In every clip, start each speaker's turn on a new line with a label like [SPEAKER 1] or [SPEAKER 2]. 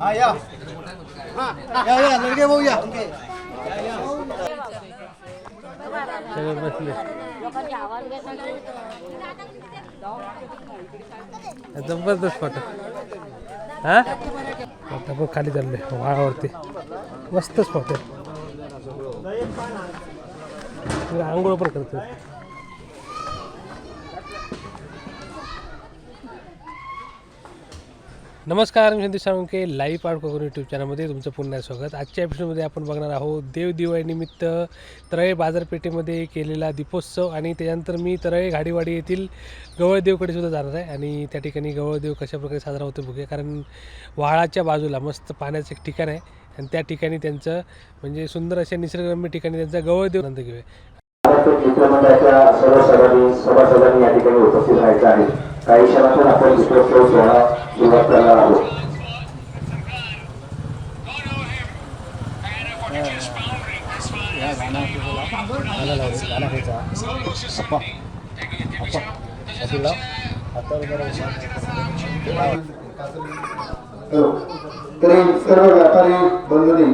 [SPEAKER 1] हा या या या लडके भाऊ या
[SPEAKER 2] सगळे बसले जबरदस्त फोटो हा? आता पण खाली चालले वाळावरती. मस्तच फोटो आंघोळ पण करतो नमस्कार मी Sandesh Salunke live art Konkan YouTube चॅनलमध्ये तुमचं पुन्हा स्वागत. आजच्या एपिसोडमध्ये आपण बघणार आहोत देवदिवाळीनिमित्त तरळे बाजारपेठेमध्ये केलेला दीपोत्सव आणि त्याच्यानंतर मी तरळे घाडीवाडी येथील गवळदेवकडे सुद्धा जाणार आहे आणि त्या ठिकाणी गवळदेव कशाप्रकारे साजरा होतो बघूया. कारण वाळाच्या बाजूला मस्त पाण्याचं एक ठिकाण आहे आणि त्या ठिकाणी त्यांचं म्हणजे सुंदर अशा निसर्गरम्य ठिकाणी त्यांचा गवळदेव आनंद घेऊया.
[SPEAKER 3] महाराष्ट्र मित्रमंडळाच्या सर्व सभांनी सभासदांनी या ठिकाणी उपस्थित राहायचं आहे. काही क्षणातून आपण दीपोत्सव सोहळा सुरुवात करणार आहोत.
[SPEAKER 4] तरी सर्व व्यापारी बंधूंनी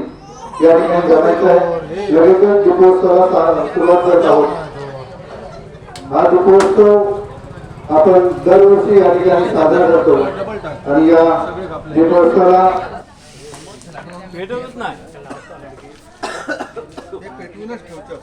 [SPEAKER 4] या ठिकाणी जमायचं आहे लगेचच दीपोत्सवाला सुरुवात करत आहोत. हा दीपोत्सव आपण दरवर्षी या ठिकाणी साजरा करतो. आणि या दीपोत्सवाला
[SPEAKER 1] ते पेटवूनच ठेवतो.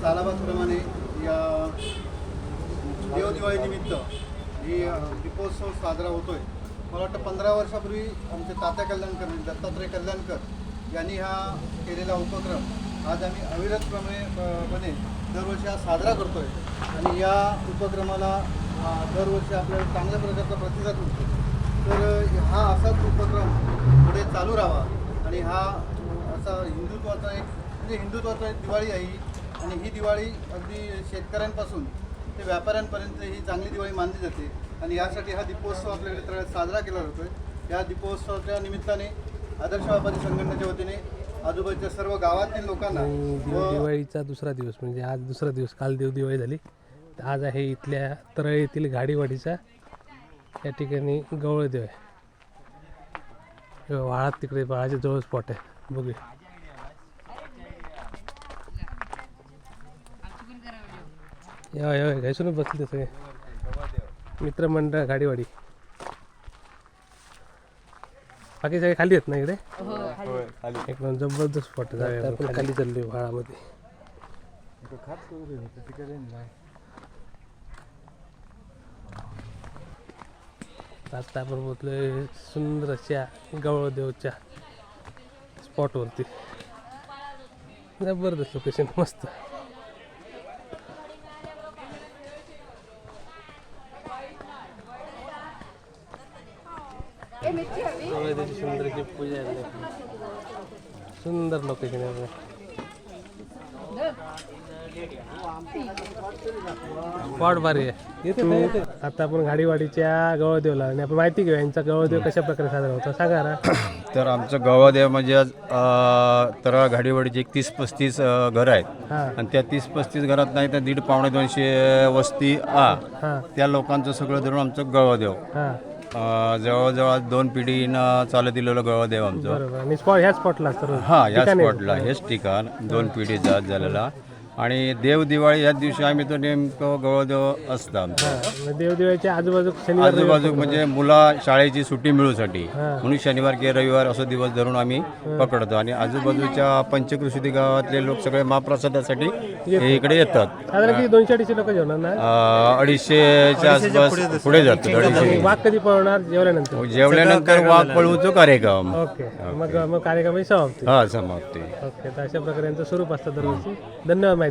[SPEAKER 1] सालाबादप्रमाणे या देवदिवाळीनिमित्त ही दीपोत्सव साजरा होतोय. मला वाटतं पंधरा वर्षापूर्वी आमचे तात्या कल्याणकर म्हणजे दत्तात्रय कल्याणकर यांनी हा केलेला उपक्रम आज आम्ही अविरतपणे दरवर्षी हा साजरा करतोय. आणि या उपक्रमाला दरवर्षी आपल्याला चांगल्या प्रकारचा प्रतिसाद मिळतो तर हा असाच उपक्रम पुढे चालू राहावा. आणि हा असा हिंदुत्वाचा एक म्हणजे हिंदुत्वाचा एक दिवाळी आहे आणि ही दिवाळी अगदी शेतकऱ्यांपासून ते व्यापाऱ्यांपर्यंत ही चांगली दिवाळी मानली जाते. आणि यासाठी हा दीपोत्सव आपल्याकडे साजरा केला जातोय. या दीपोत्सवाच्या निमित्ताने आदर्श व्यापारी संघटनेच्या वतीने आजूबाजूच्या सर्व गावातील लोकांना
[SPEAKER 2] दिवाळीचा दुसरा दिवस म्हणजे आज दुसरा दिवस काल देव दिवाळी झाली. तर आज आहे इथल्या तरळ येथील गाडीवाडीचा या ठिकाणी गवळदेव आहे. वाळात तिकडे वाळाच्या जवळ स्पॉट आहे. बघूया. या या घायसूनच बसले सगळे. मित्रमंडळ गाडीवाडी बाकी सगळे खाली आहेत ना इकडे? एकदम जबरदस्त स्पॉट आहे आपण खाली. चाललोय व्हाळामध्ये. आता आपण पोचलोय सुंदर अशा गवळदेवच्या स्पॉटवरती जबरदस्त लोकेशन मस्त गवळदेवची सुंदर अशी पूजा आहे सुंदर लोकेशन आहे स्पॉट भारी आहे येते आता आपण गाडीवाडीच्या गवळदेवला आणि आपण माहिती घेऊ यांचा गवळदेव कशा प्रकारे साजरा होता सांगा ना
[SPEAKER 5] तर आमचं गवादेव म्हणजे आज अ, तर घाडीवाडीचे एक तीस पस्तीस अ, घरं आहेत.
[SPEAKER 2] हां.
[SPEAKER 5] आणि त्या तीस पस्तीस घरात नाही तर दीड पावणे दोनशे वस्ती आ.
[SPEAKER 2] हां.
[SPEAKER 5] त्या लोकांचं सगळं धरून आमचं गवादेव
[SPEAKER 2] हां.
[SPEAKER 5] अ, जवळजवळ दोन पिढीनं चालत दिलेलं गवादेव आमचं.
[SPEAKER 2] बरोबर. आणि स्पॉट ह्या स्पॉटला
[SPEAKER 5] हा या
[SPEAKER 2] ठिकाणी.
[SPEAKER 5] स्पॉटला हेच ठिकाण. दोन पिढी जात झालेला. आणि देव दिवाळी ह्या दिवशी आम्ही तो नेमकं गवळदेव असतं आमचं.
[SPEAKER 2] हां देवदेवाच्या आजूबाजू शनिवार
[SPEAKER 5] आजूबाजू म्हणजे मुला शाळेची सुट्टी मिळूसाठी.
[SPEAKER 2] हां.
[SPEAKER 5] म्हणून शनिवार किंवा रविवार असं दिवस धरून आम्ही पकडतो. आणि आजूबाजूच्या पंचकृषी गावातले लोक सगळे महाप्रसादासाठी हे इकडे येतात.
[SPEAKER 2] साधारण किती? दोनशे अडीचशे लोक जेवणार ना?
[SPEAKER 5] अं, अडीचशेच्या आसपास पुढे जातो अडीचशे.
[SPEAKER 2] वाघ कधी पळवणार? जेवल्यानंतर.
[SPEAKER 5] जेवल्यानंतर वाघ पळवूचो कार्यक्रम.
[SPEAKER 2] ओके. मग मग कार्यक्रमाची समाप्ती.
[SPEAKER 5] हा समाप्ती.
[SPEAKER 2] ओके तर अशा प्रकारे यांचं स्वरूप असतं दरवर्षी. धन्यवाद माहिती.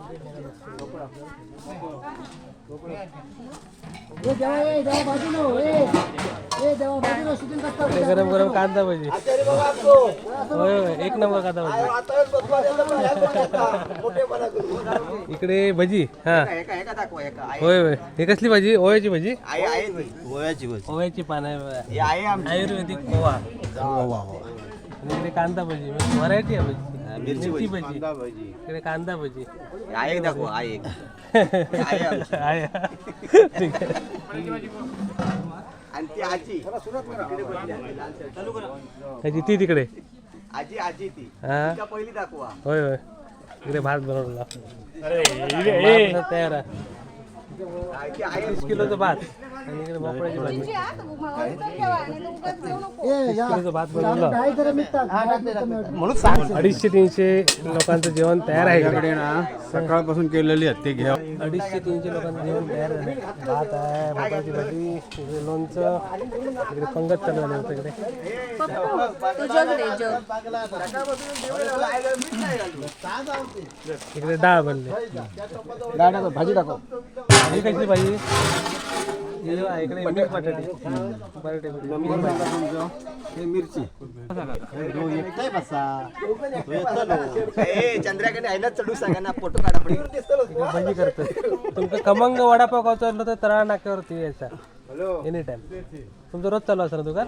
[SPEAKER 2] गरम गरम कांदा भजी होय होय एक नंबर कांदा भजी इकडे भजी हा. होय होय. हे कसली भाजी? ओव्याची भाजी? ओव्याची पान आहे आयुर्वेदिक ओवा इकडे कांदा भजी. व्हरायटी आहे भाजी. मिरची भजी. इकडे कांदा भजी. आहे ठीक आहे. ह्याची ती तिकडे.
[SPEAKER 6] आजी आजी ती.
[SPEAKER 2] हा?
[SPEAKER 6] पहिली दाखवा.
[SPEAKER 2] होय होय. इकडे भात बनवला तयार आहे.
[SPEAKER 6] आजी
[SPEAKER 2] तीस किलोचं भात. आणि इकडे भोपळ्याची भाजी. तीस किलोचं भात बनवलं. अडीचशे तीनशे लोकांचं जेवण तयार आहे इकडे.
[SPEAKER 5] आपल्याकडे ना सकाळपासून केलेली आहेत ते घ्या.
[SPEAKER 2] अडीचशे तीनशे लोकांचं जेवण तयार झालं भात आहे भोपळ्याची भाजी इकडे लोणचं इकडे पंगत चालू होतं इकडे. इकडे डाळ बनले. भाजी टाकू भाजी भाजी हे बघा, इकडे मिक्स बटाटे. बटाटे
[SPEAKER 6] मिरची चंद्राकडे आहे ना चढू सांगा ना फोटो काढा पण
[SPEAKER 2] इकडे भजी करतात तुमचं खमंग वडापाव खायचं असलं तर तळा नाक्यावरती यायचा. एनी टाइम तुमचं रोज चालू असं ना दुकान.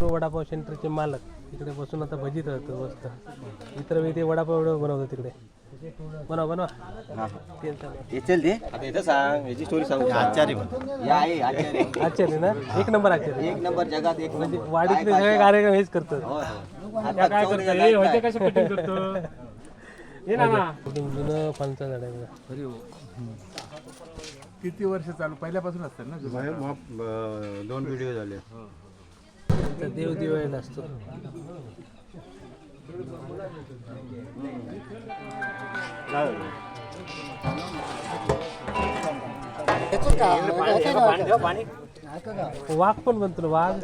[SPEAKER 2] तो वडापाव सेंटरचे मालक. इकडे बसून आता भजी तळतो मस्त. इतर वेळी ते वडापाव एवढं बनवतो तिकडे. बनवा बनवा. तेल चालू.
[SPEAKER 6] चल दे. आता इथं सांग याची स्टोरी सांगू आचार्य या आहे आचार्य
[SPEAKER 2] आश्चर्य ना? एक नंबर आश्चर्य
[SPEAKER 6] एक नंबर जगात एक
[SPEAKER 2] म्हणजे
[SPEAKER 6] नंबर.
[SPEAKER 2] वाडीतले सगळे कार्यक्रम हेच
[SPEAKER 7] करतो हे होते कसे कटिंग करतो? ये ना ना.
[SPEAKER 2] कुठून जुनं झाड आहे बघा.
[SPEAKER 8] किती वर्ष चालू? पहिल्यापासून असतात ना?
[SPEAKER 5] दोन व्हिडिओ झाले.
[SPEAKER 2] तर देव दिवाळीला असतो પાણી वाघ पण बनतो ना, वाघ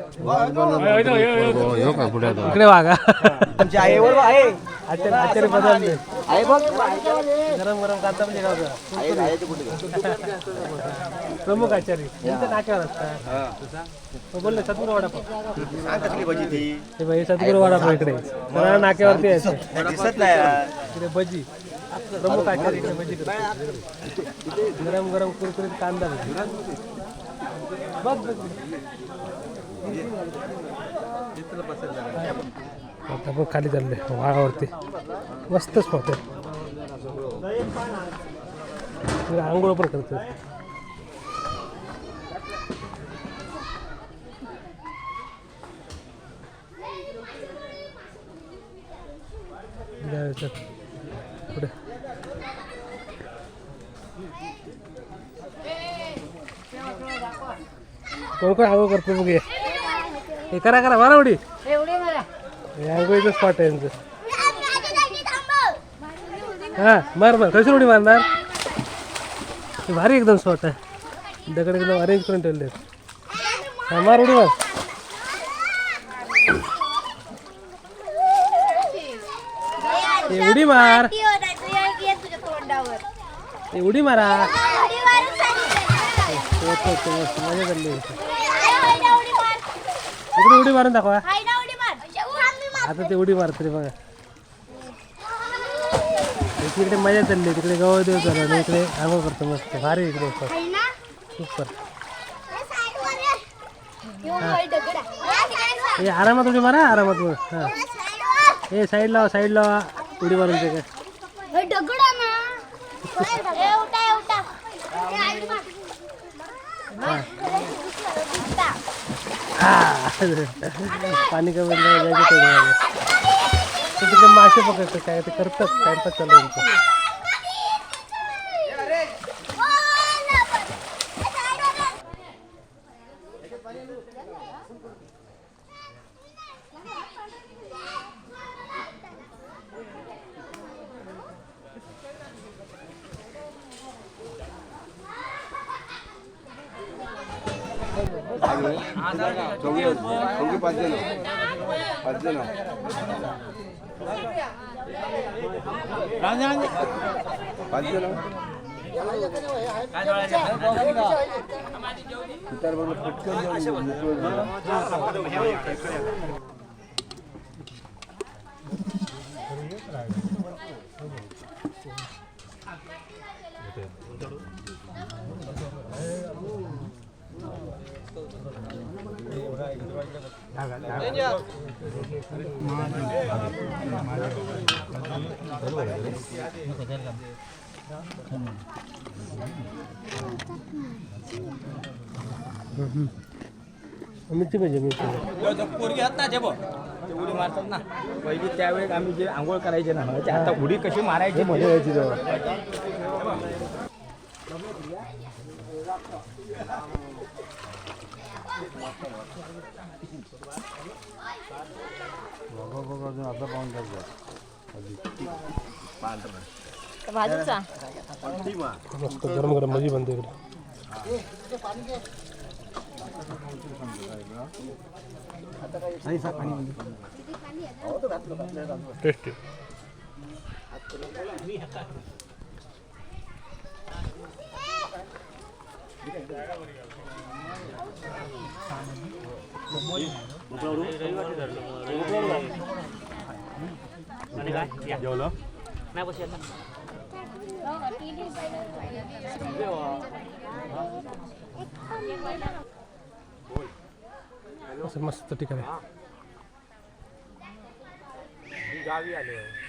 [SPEAKER 2] इकडे वाघ
[SPEAKER 6] आई बरोबर आहे
[SPEAKER 2] आचार्य आचार्य बदलले
[SPEAKER 6] आहे बघ
[SPEAKER 2] गरम गरम कांदा म्हणजे गावचा प्रमुख आचार्य त्यांच्या नाक्यावर असतात बोलले सद्गुरू वडापाव
[SPEAKER 6] सांग कसली भजी
[SPEAKER 2] सद्गुरू वडापाव इकडे नाक्यावरती यायचं
[SPEAKER 6] दिसत नाही
[SPEAKER 2] इकडे भजी प्रमुख आचार्य इकडे भजी गरम गरम कुरकुरीत कांदा बघ आता पण खाली चालले. वाळावरती मस्तच पाहते आंघोळ पण करतो पुढे. कोण कोण आंघोळ करतो बघूया. हे करा करा मारा उडी.
[SPEAKER 9] एवढे मला.
[SPEAKER 2] हे आंघोळीचं स्पॉट आहे यांचं. हा मार मार. कशी उडी मारणार? भारी एकदम स्पॉट आहे. दगड एकदम अरेंज करून ठेवले हा मार उडी मार. उडी मार. उडी मारा.
[SPEAKER 9] उडी
[SPEAKER 2] मस्त. मजा चालली. इकडे उडी मारून दाखवा. आता ते उडी मारते रे बघा इकडे मजा चालली. तिकडे गवळ देव झाला आणि इकडे आंघोळ करतो मस्त भारी इकडे? सुपर
[SPEAKER 9] हे
[SPEAKER 2] आरामात उडी मारा आरामात. हा ए साईड लावा साईड लावा उडी मारून ते काय पाणी कमी जायचं तेवढं तिथे मासे पकडतात काय ते करतात टाइमपास चालू आहे त्यांचं.
[SPEAKER 6] चौघी पाच जण पाच जण पाच जण पटकन जाऊन
[SPEAKER 2] पाहिजे मिरची
[SPEAKER 7] पोरगी आहेत ना ते बघ ते उडी मारतात ना पहिली त्यावेळेस आम्ही जे आंघोळ करायचे ना ते आता उडी कशी मारायची मजा यायची
[SPEAKER 9] बाजूचा
[SPEAKER 2] मस्त गरम गरम मजी बनते इकडे टेस्टी असं मस्त ठिकाण आहे
[SPEAKER 7] गावी आलो